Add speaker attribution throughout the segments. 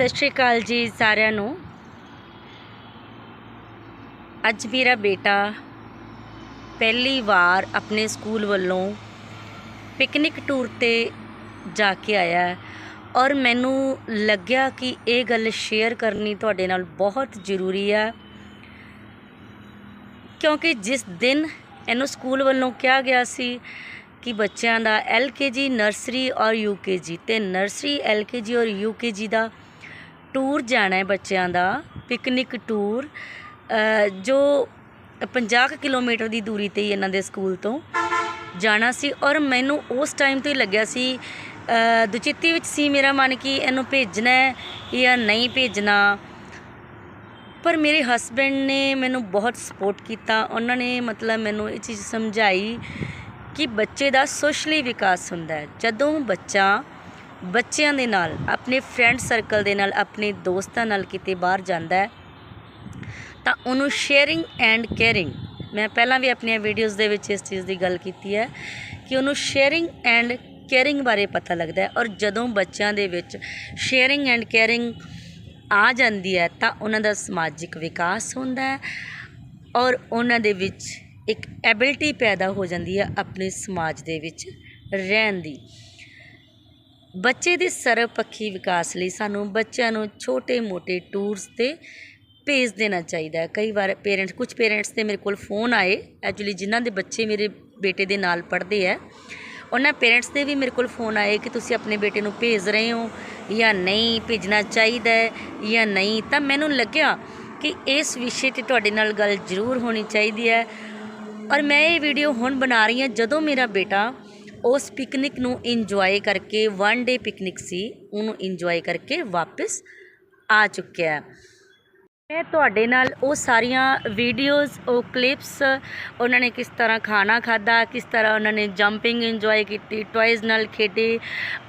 Speaker 1: ਸਤਿ ਸ਼੍ਰੀ ਅਕਾਲ ਜੀ ਸਾਰਿਆਂ ਨੂੰ। ਅੱਜ ਮੇਰਾ ਬੇਟਾ ਪਹਿਲੀ ਵਾਰ ਆਪਣੇ ਸਕੂਲ ਵੱਲੋਂ ਪਿਕਨਿਕ ਟੂਰ ਤੇ ਜਾ ਕੇ ਆਇਆ ਔਰ ਮੈਨੂੰ ਲੱਗਿਆ ਕਿ ਇਹ ਗੱਲ ਸ਼ੇਅਰ ਕਰਨੀ ਤੁਹਾਡੇ ਨਾਲ ਬਹੁਤ ਜ਼ਰੂਰੀ ਹੈ। ਕਿਉਂਕਿ ਜਿਸ ਦਿਨ ਇਹਨੂੰ ਸਕੂਲ ਵੱਲੋਂ ਕਿਹਾ ਗਿਆ ਸੀ ਕਿ ਬੱਚਿਆਂ ਦਾ ਐਲਕੇਜੀ ਨਰਸਰੀ ਔਰ ਯੂਕੇਜੀ ਤੇ ਨਰਸਰੀ ਐਲਕੇਜੀ ਔਰ ਯੂਕੇਜੀ ਦਾ ਟੂਰ ਜਾਣਾ ਹੈ ਬੱਚਿਆਂ ਦਾ ਪਿਕਨਿਕ ਟੂਰ ਅ, ਜੋ 50 ਕਿਲੋਮੀਟਰ ਦੀ ਦੂਰੀ ਤੇ ਹੀ ਇਹਨਾਂ ਦੇ ਸਕੂਲ ਤੋਂ ਜਾਣਾ ਸੀ ਔਰ ਮੈਨੂੰ ਉਸ ਟਾਈਮ ਤੋਂ ਹੀ ਲੱਗਿਆ ਸੀ ਦੁਚਿੱਤੀ ਵਿੱਚ ਸੀ ਮੇਰਾ ਮਨ ਕਿ ਇਹਨੂੰ ਭੇਜਣਾ ਹੈ ਜਾਂ ਨਹੀਂ ਭੇਜਣਾ। ਪਰ ਮੇਰੇ ਹਸਬੈਂਡ ਨੇ ਮੈਨੂੰ ਬਹੁਤ ਸਪੋਰਟ ਕੀਤਾ। ਉਹਨਾਂ ਨੇ ਮਤਲਬ ਮੈਨੂੰ ਇਹ ਚੀਜ਼ ਸਮਝਾਈ ਕਿ ਬੱਚੇ ਦਾ ਸੋਸ਼ਲੀ ਵਿਕਾਸ ਹੁੰਦਾ ਹੈ। ਜਦੋਂ ਬੱਚਾ ਬੱਚਿਆਂ ਦੇ ਨਾਲ, ਆਪਣੇ ਫਰੈਂਡ ਸਰਕਲ ਦੇ ਨਾਲ, ਆਪਣੇ ਦੋਸਤਾਂ ਨਾਲ ਕਿਤੇ ਬਾਹਰ ਜਾਂਦਾ ਹੈ, ਤਾਂ ਉਹਨੂੰ ਸ਼ੇਅਰਿੰਗ ਐਂਡ ਕੇਅਰਿੰਗ ਮੈਂ ਪਹਿਲਾਂ ਵੀ ਆਪਣੀਆਂ ਵੀਡੀਓਜ਼ ਦੇ ਵਿੱਚ ਇਸ ਚੀਜ਼ ਦੀ ਗੱਲ ਕੀਤੀ ਹੈ ਕਿ ਉਹਨੂੰ ਸ਼ੇਅਰਿੰਗ ਐਂਡ ਕੇਅਰਿੰਗ ਬਾਰੇ ਪਤਾ ਲੱਗਦਾ ਹੈ ਔਰ ਜਦੋਂ ਬੱਚਿਆਂ ਦੇ ਵਿੱਚ ਸ਼ੇਅਰਿੰਗ ਐਂਡ ਕੇਅਰਿੰਗ ਆ ਜਾਂਦੀ ਹੈ, ਤਾਂ ਉਹਨਾਂ ਦਾ ਸਮਾਜਿਕ ਵਿਕਾਸ ਹੁੰਦਾ ਹੈ ਔਰ ਉਹਨਾਂ ਦੇ ਵਿੱਚ ਇੱਕ ਐਬਿਲਿਟੀ ਪੈਦਾ ਹੋ ਜਾਂਦੀ ਹੈ ਆਪਣੇ ਸਮਾਜ ਦੇ ਵਿੱਚ ਰਹਿਣ ਦੀ। ਬੱਚੇ ਦੇ ਸਰਵਪੱਖੀ ਵਿਕਾਸ ਲਈ ਸਾਨੂੰ ਬੱਚਿਆਂ ਨੂੰ ਛੋਟੇ-ਮੋਟੇ ਟੂਰਸ ਤੇ ਭੇਜ ਦੇਣਾ ਚਾਹੀਦਾ ਹੈ। ਕਈ ਵਾਰ ਪੇਰੈਂਟਸ ਕੁਝ ਪੇਰੈਂਟਸ ਤੇ ਮੇਰੇ ਕੋਲ ਫੋਨ ਆਏ, ਐਕਚੁਅਲੀ ਜਿਨ੍ਹਾਂ ਦੇ ਬੱਚੇ ਮੇਰੇ ਬੇਟੇ ਦੇ ਨਾਲ ਪੜ੍ਹਦੇ ਆ ਉਹਨਾਂ ਪੇਰੈਂਟਸ ਦੇ ਵੀ ਮੇਰੇ ਕੋਲ ਫੋਨ ਆਏ ਕਿ ਤੁਸੀਂ ਆਪਣੇ ਬੇਟੇ ਨੂੰ ਭੇਜ ਰਹੇ ਹੋ ਜਾਂ ਨਹੀਂ ਭੇਜਣਾ ਚਾਹੀਦਾ ਹੈ ਜਾਂ ਨਹੀਂ। ਤਾਂ ਮੈਨੂੰ ਲੱਗਿਆ ਕਿ ਇਸ ਵਿਸ਼ੇ ਤੇ ਤੁਹਾਡੇ ਨਾਲ ਗੱਲ ਜ਼ਰੂਰ ਹੋਣੀ ਚਾਹੀਦੀ ਹੈ। ਔਰ ਮੈਂ ਇਹ ਵੀਡੀਓ ਹੁਣ ਬਣਾ ਰਹੀ ਹਾਂ ਜਦੋਂ ਮੇਰਾ ਬੇਟਾ ਉਸ ਪਿਕਨਿਕ ਨੂੰ ਇੰਜੋਏ ਕਰਕੇ ਵਨ ਡੇ ਪਿਕਨਿਕ ਸੀ, ਉਹਨੂੰ ਇੰਜੋਏ ਕਰਕੇ ਵਾਪਸ ਆ ਚੁੱਕਿਆ ਹੈ। ਮੈਂ ਤੁਹਾਡੇ ਨਾਲ ਉਹ ਸਾਰੀਆਂ ਵੀਡੀਓਜ਼ ਉਹ ਕਲਿੱਪਸ ਉਹਨਾਂ ਨੇ ਕਿਸ ਤਰ੍ਹਾਂ ਖਾਣਾ ਖਾਦਾ ਕਿਸ ਤਰ੍ਹਾਂ ਉਹਨਾਂ ਨੇ ਜੰਪਿੰਗ ਇੰਜੋਏ ਕੀਤੀ ਟੌਇਜ਼ ਨਾਲ ਖੇਡੇ,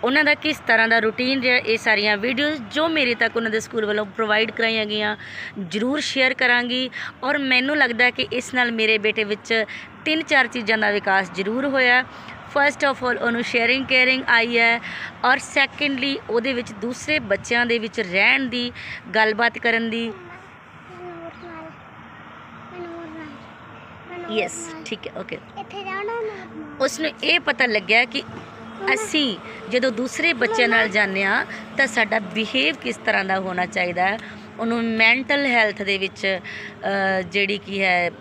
Speaker 1: ਉਹਨਾਂ ਦਾ ਕਿਸ ਤਰ੍ਹਾਂ ਦਾ ਰੂਟੀਨ ਰਿਹਾ, ਇਹ ਸਾਰੀਆਂ ਵੀਡੀਓਜ਼ ਜੋ ਮੇਰੇ ਤੱਕ ਉਹਨਾਂ ਦੇ ਸਕੂਲ ਵੱਲੋਂ ਪ੍ਰੋਵਾਈਡ ਕਰਾਈਆਂ ਗਈਆਂ, ਜ਼ਰੂਰ ਸ਼ੇਅਰ ਕਰਾਂਗੀ ਔਰ ਮੈਨੂੰ ਲੱਗਦਾ ਕਿ ਇਸ ਨਾਲ ਮੇਰੇ ਬੇਟੇ ਵਿੱਚ ਤਿੰਨ ਚਾਰ ਚੀਜ਼ਾਂ ਦਾ ਵਿਕਾਸ ਜ਼ਰੂਰ ਹੋਇਆ। ਫਰਸਟ ਆਫ ਆਲ ਉਹਨੂੰ ਸ਼ੇਅਰਿੰਗ ਕੇਅਰਿੰਗ ਆਈ ਹੈ। ਔਰ ਸੈਕੰਡਲੀ ਉਹਦੇ ਵਿੱਚ ਦੂਸਰੇ ਬੱਚਿਆਂ ਦੇ ਵਿੱਚ ਰਹਿਣ ਦੀ, ਗੱਲਬਾਤ ਕਰਨ ਦੀ। ਯੈਸ ਠੀਕ ਹੈ ਓਕੇ
Speaker 2: ਇੱਥੇ
Speaker 1: ਉਸ ਨੂੰ ਇਹ ਪਤਾ ਲੱਗਿਆ ਕਿ ਅਸੀਂ ਜਦੋਂ ਦੂਸਰੇ ਬੱਚਿਆਂ ਨਾਲ ਜਾਂਦੇ ਹਾਂ, ਤਾਂ ਸਾਡਾ ਬਿਹੇਵ ਕਿਸ ਤਰ੍ਹਾਂ ਦਾ ਹੋਣਾ ਚਾਹੀਦਾ ਹੈ? ਉਹਨੂੰ ਮੈਂਟਲ ਹੈਲਥ ਦੇ ਵਿੱਚ ਜਿਹੜੀ ਕੀ ਹੈ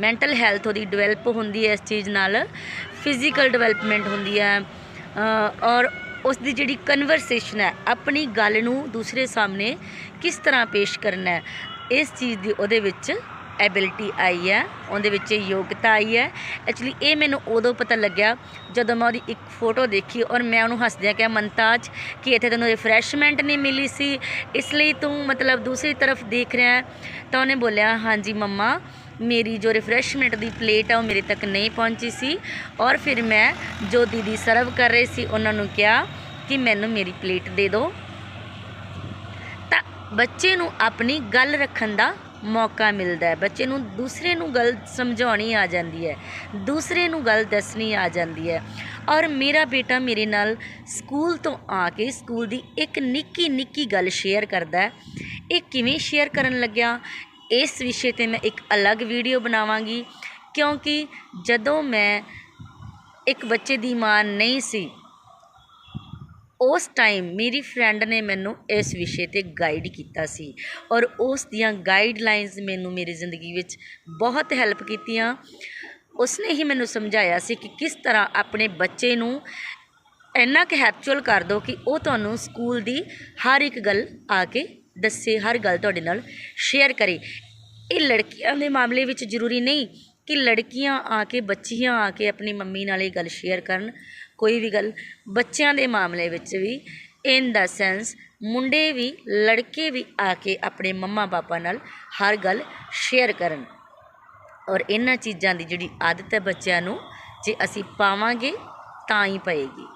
Speaker 1: ਮੈਂਟਲ ਹੈਲਥ ਉਹਦੀ ਡਿਵੈਲਪ ਹੁੰਦੀ ਹੈ ਇਸ ਚੀਜ਼ ਨਾਲ। ਫਿਜ਼ੀਕਲ ਡਿਵੈਲਪਮੈਂਟ ਹੁੰਦੀ ਹੈ ਔਰ ਉਸ ਦੀ ਜਿਹੜੀ ਕਨਵਰਸੇਸ਼ਨ ਹੈ, ਆਪਣੀ ਗੱਲ ਨੂੰ ਦੂਸਰੇ ਸਾਹਮਣੇ ਕਿਸ ਤਰ੍ਹਾਂ ਪੇਸ਼ ਕਰਨਾ ਹੈ, ਇਸ ਚੀਜ਼ ਦੀ ਉਹਦੇ ਵਿੱਚ ਐਬਿਲਿਟੀ ਆਈ ਹੈ, ਉਹਦੇ ਵਿੱਚ ਯੋਗਤਾ ਆਈ ਹੈ। ਐਕਚੁਅਲੀ ਇਹ ਮੈਨੂੰ ਉਦੋਂ ਪਤਾ ਲੱਗਿਆ ਜਦੋਂ ਮੈਂ ਉਹਦੀ ਇੱਕ ਫੋਟੋ ਦੇਖੀ ਔਰ ਮੈਂ ਉਹਨੂੰ ਹੱਸਦਿਆਂ ਕਿਹਾ ਮਨਤਾਜ ਕਿ ਇੱਥੇ ਤੈਨੂੰ ਰਿਫਰੈਸ਼ਮੈਂਟ ਨਹੀਂ ਮਿਲੀ ਸੀ? ਇਸ ਲਈ ਤੂੰ ਮਤਲਬ ਦੂਸਰੀ ਤਰਫ ਦੇਖ ਰਿਹਾ ਤਾਂ ਉਹਨੇ ਬੋਲਿਆ, ਹਾਂਜੀ ਮੰਮਾ ਮੇਰੀ ਜੋ ਰਿਫਰੈਸ਼ਮੈਂਟ ਦੀ ਪਲੇਟ ਆ ਉਹ ਮੇਰੇ ਤੱਕ ਨਹੀਂ ਪਹੁੰਚੀ ਸੀ। ਔਰ ਫਿਰ ਮੈਂ ਜੋ ਦੀਦੀ ਸਰਵ ਕਰ ਰਹੇ ਸੀ, ਉਹਨਾਂ ਨੂੰ ਕਿਹਾ ਕਿ ਮੈਨੂੰ ਮੇਰੀ ਪਲੇਟ ਦੇ ਦਿਓ। ਤਾਂ ਬੱਚੇ ਨੂੰ ਆਪਣੀ ਗੱਲ ਰੱਖਣ ਦਾ ਮੌਕਾ ਮਿਲਦਾ ਹੈ। ਬੱਚੇ ਨੂੰ ਦੂਸਰੇ ਨੂੰ ਗੱਲ ਸਮਝਾਉਣੀ ਆ ਜਾਂਦੀ ਹੈ। ਦੂਸਰੇ ਨੂੰ ਗੱਲ ਦੱਸਣੀ ਆ ਜਾਂਦੀ ਹੈ। ਔਰ ਮੇਰਾ ਬੇਟਾ ਮੇਰੇ ਨਾਲ ਸਕੂਲ ਤੋਂ ਆ ਕੇ ਸਕੂਲ ਦੀ ਇੱਕ ਨਿੱਕੀ ਨਿੱਕੀ ਗੱਲ ਸ਼ੇਅਰ ਕਰਦਾ ਹੈ। ਇਹ ਕਿਵੇਂ ਸ਼ੇਅਰ ਕਰਨ ਲੱਗਿਆ? ਇਸ ਵਿਸ਼ੇ ਤੇ ਮੈਂ ਇੱਕ ਅਲੱਗ ਵੀਡੀਓ ਬਣਾਵਾਂਗੀ, ਕਿਉਂਕਿ ਜਦੋਂ ਮੈਂ ਇੱਕ ਬੱਚੇ ਦੀ ਮਾਂ ਨਹੀਂ ਸੀ, ਉਸ ਟਾਈਮ ਮੇਰੀ ਫਰੈਂਡ ਨੇ ਮੈਨੂੰ ਇਸ ਵਿਸ਼ੇ ਤੇ ਗਾਈਡ ਕੀਤਾ ਸੀ ਔਰ ਉਸ ਦੀਆਂ ਗਾਈਡਲਾਈਨਸ ਮੈਨੂੰ ਮੇਰੀ ਜ਼ਿੰਦਗੀ ਵਿੱਚ ਬਹੁਤ ਹੈਲਪ ਕੀਤੀਆਂ। ਉਸਨੇ ਹੀ ਮੈਨੂੰ ਸਮਝਾਇਆ ਸੀ ਕਿ ਕਿਸ ਤਰ੍ਹਾਂ ਆਪਣੇ ਬੱਚੇ ਨੂੰ ਇੰਨਾ ਕੁ ਹੈਪਚੁਅਲ ਕਰ ਦਿਓ ਕਿ ਉਹ ਤੁਹਾਨੂੰ ਸਕੂਲ ਦੀ ਹਰ ਇੱਕ ਗੱਲ ਆ ਕੇ ਦੱਸੇ ਹਰ ਗੱਲ ਤੁਹਾਡੇ ਨਾਲ ਸ਼ੇਅਰ ਕਰੇ। ਇਹ ਲੜਕੀਆਂ ਦੇ ਮਾਮਲੇ ਵਿੱਚ ਜ਼ਰੂਰੀ ਨਹੀਂ ਕਿ ਲੜਕੀਆਂ ਆ ਕੇ, ਬੱਚੀਆਂ ਆ ਕੇ ਆਪਣੀ ਮੰਮੀ ਨਾਲ ਇਹ ਗੱਲ ਸ਼ੇਅਰ ਕਰਨ, ਕੋਈ ਵੀ ਗੱਲ। ਬੱਚਿਆਂ ਦੇ ਮਾਮਲੇ ਵਿੱਚ ਵੀ ਇਨ ਦਾ ਸੈਂਸ ਮੁੰਡੇ ਵੀ, ਲੜਕੇ ਵੀ ਆ ਕੇ ਆਪਣੇ ਮੰਮਾ ਪਾਪਾ ਨਾਲ ਹਰ ਗੱਲ ਸ਼ੇਅਰ ਕਰਨ। ਔਰ ਇਹਨਾਂ ਚੀਜ਼ਾਂ ਦੀ ਜਿਹੜੀ ਆਦਤ ਹੈ ਬੱਚਿਆਂ ਨੂੰ, ਜੇ ਅਸੀਂ ਪਾਵਾਂਗੇ ਤਾਂ ਹੀ ਪਏਗੀ।